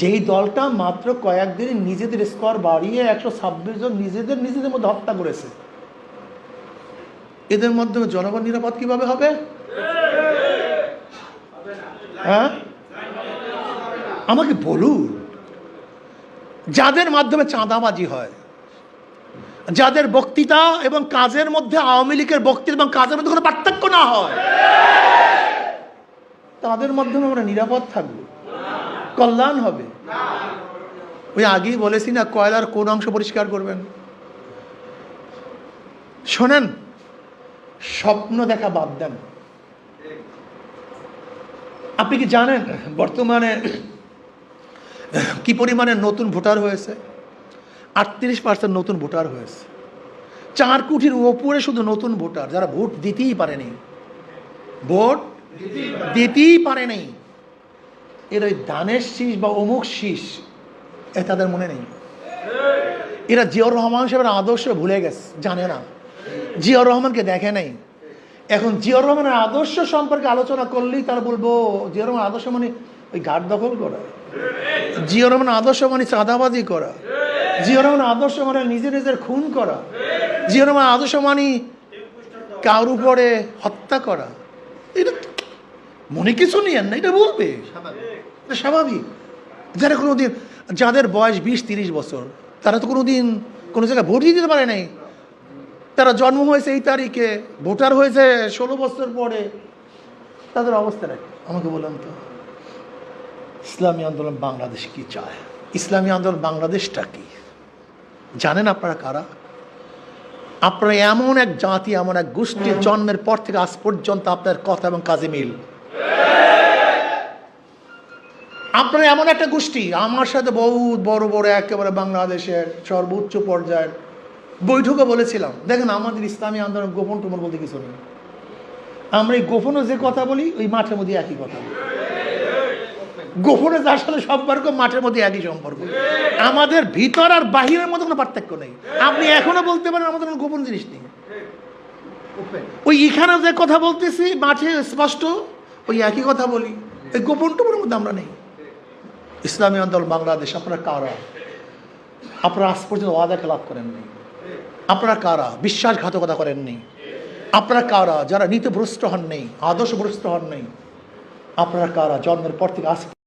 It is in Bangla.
যেই দলটা মাত্র কয়েকদিন নিজেদের স্কোর বাড়িয়ে একশো ছাব্বিশ জন নিজেদের নিজেদের মধ্যে হত্যা করেছে। এদের মাধ্যমে জনগণ নিরাপদ কীভাবে হবে? হ্যাঁ? আমাকে বলুন, যাদের মাধ্যমে চাঁদাবাজি হয়, যাদের বক্তৃতা এবং কাজের মধ্যে আওয়ামী লীগের বক্তৃতা এবং কাজের মধ্যে কোনো পার্থক্য না হয়, তাদের মাধ্যমে আমরা নিরাপদ থাকব। কল্যাণ হবে। ওই আগেই বলেছি না, কয়লার কোন অংশ পরিষ্কার করবেন? শোনেন, স্বপ্ন দেখা বাদ দেন। আপনি কি জানেন বর্তমানে কি পরিমাণে নতুন ভোটার হয়েছে? আটত্রিশ পার্সেন্ট নতুন ভোটার হয়েছে। চার কোটির ওপরে শুধু নতুন ভোটার, যারা ভোট দিতেই পারেনি। ভোট দিতেই পারেনি। এর ওই দানের শীষ বা অমুক শীষ, এ তাদের মনে নেই। এরা জিয়াউর রহমান সাহেবের আদর্শ ভুলে গেছে, জানে না। জিয়াউর রহমানকে দেখে নাই। এখন জিয়াউর রহমানের আদর্শ সম্পর্কে আলোচনা করলেই তারা বলব, জিয়াউর রহমান আদর্শ মানে ওই ঘাট দখল করা। জিয়াউর রহমান আদর্শ মানে চাঁদাবাজি করা। জিয়াউর রহমান আদর্শ মানে নিজে নিজের খুন করা। জিয়াউর রহমান আদর্শ মানে কার উপরে হত্যা করা। এটা মনে কিছু নিয়েন না এটা বলবে। এটা স্বাভাবিক। যারা কোনো দিন যাদের বয়স বিশ তিরিশ বছর তারা তো কোনো দিন কোনো জায়গায় ভোটই দিতে পারে নাই। তারা জন্ম হয়েছে এই তারিখে ভোটার হয়েছে ষোলো বছর পরে। তাদের অবস্থা রাখে আমাকে বললাম তো ইসলামী আন্দোলন বাংলাদেশ কি চায়? ইসলামী আন্দোলন বাংলাদেশটা কি? জানেন আপনারা কারা? আপনারা এমন এক জাতি এমন এক গোষ্ঠীর জন্মের পর থেকে আজ পর্যন্ত আপনার কথা এবং কাজে মিল। আপনারা এমন একটা গোষ্ঠী, আমার সাথে বহুত বড় বড় একেবারে বাংলাদেশের সর্বোচ্চ পর্যায়ের বৈঠকে বলেছিলাম। দেখেন আমাদের ইসলামী আন্দোলন গোপন টোপন বলতে কিছু নেই। আমরা এই গোপনে যে কথা বলি, ওই মাঠের মধ্যে একই কথা। গোপনে যার সাথে সম্পর্ক, মাঠের মধ্যে একই সম্পর্ক। আমাদের ভিতর আর বাহিরের মধ্যে কোনো পার্থক্য নেই। আপনি এখনও বলতে পারেন আমাদের কোনো গোপন জিনিস নেই। ওই এখানে যে কথা বলতেছি, মাঠে স্পষ্ট ওই একই কথা বলি। এই গোপন টোপনের মধ্যে আমরা নেই। ইসলামী আন্দোলন বাংলাদেশ, আপনারা কারা? আপনারা আজ পর্যন্ত ওয়াদা খেলাপ করেননি। আপনারা কারা? বিশ্বাসঘাতকতা করেননি। আপনারা কারা? যারা নীতিভ্রষ্ট হন নেই আদর্শভ্রষ্ট হন নেই আপনারা কারা? জন্মের পর থেকে আজ